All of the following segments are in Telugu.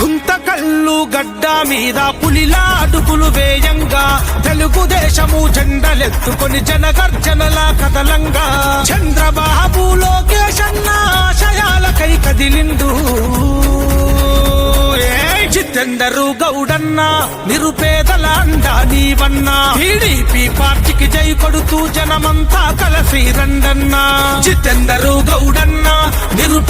గుంత కళ్ళు గడ్డ మీద పులిలా అడుగులు వేయంగా. తెలుగుదేశము జెండలెత్తుకొని జనగర్జనల కదలంగా. చంద్రబాబు లోకేష్ ఆశయాలకై కదిలిండు. ఏయ్ జితెందరు గౌడన్న నిరుపేదల అండా నీవన్నా. టీడీపీ పార్టీకి జై కొడుతూ జనమంతా కలసి రండన్నా. జితెందరు గౌడన్న నిరుపేదల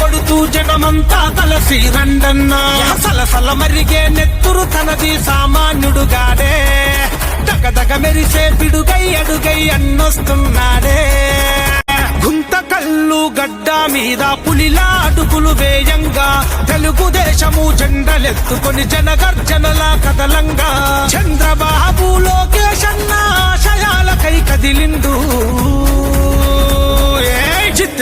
కొడుతూ జనమంతా కలసి రండన్నా. సలసల మరిగే నెత్తురు తనది సామాన్యుడుగాడే. దగదగ మెరిసే పిడుగై అడుగై అన్నొస్తున్నాడే. గుంత కళ్ళు గడ్డ మీద పులిలా అడుగులు వేయంగా. తెలుగుదేశము జెండలెత్తుకొని జనగర్జనలా కదలంగా. చంద్రబాబు లోకేశన్నా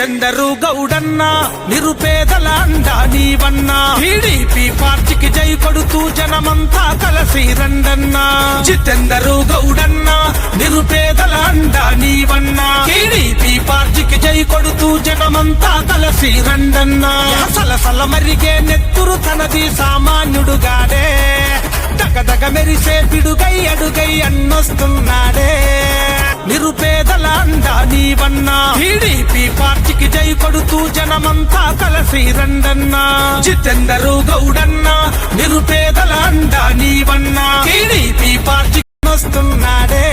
ఏయ్ గౌడన్నా నిరుపేదల అండా నీవన్నా. టీడీపీ పార్టీకి జై కొడుతూ జనమంతా కలసి రండన్నా. జితెందరు గౌడన్నా నిరుపేదల అండా నీవన్నా. టీడీపీ పార్టీకి జై కొడుతూ జనమంతా కలసి రండన్నా. సలసల మరిగే నెత్తురు తనది సామాన్యుడుగాడే. దగదగ మెరిసే పిడుగై అడుగై అన్నొస్తున్నాడే. చేస్తూ జనమంతా కలసి రండన్నా. జితెందరు గౌడన్నా నిరుపేదల అండా నీవన్నా. TDP party వస్తున్నాడే.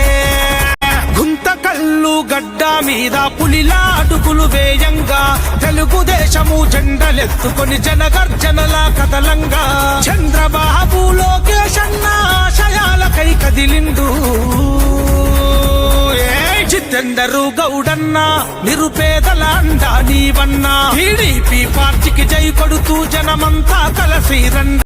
గుంత కళ్ళు గడ్డ మీద పులిలా అడుగులు వేయంగా. తెలుగుదేశము జెండలెత్తుకొని జనగర్జనల కదలంగా. చంద్రబాబు లోకేష్ ఆశయాలకై కదిలిండు. ఏయ్ గౌడన్నా గౌడన్న నిరుపేదల అండా నీవన్నా. టీడీపీ పార్టీకి జై కొడుతూ జనమంతా కలసి రండి.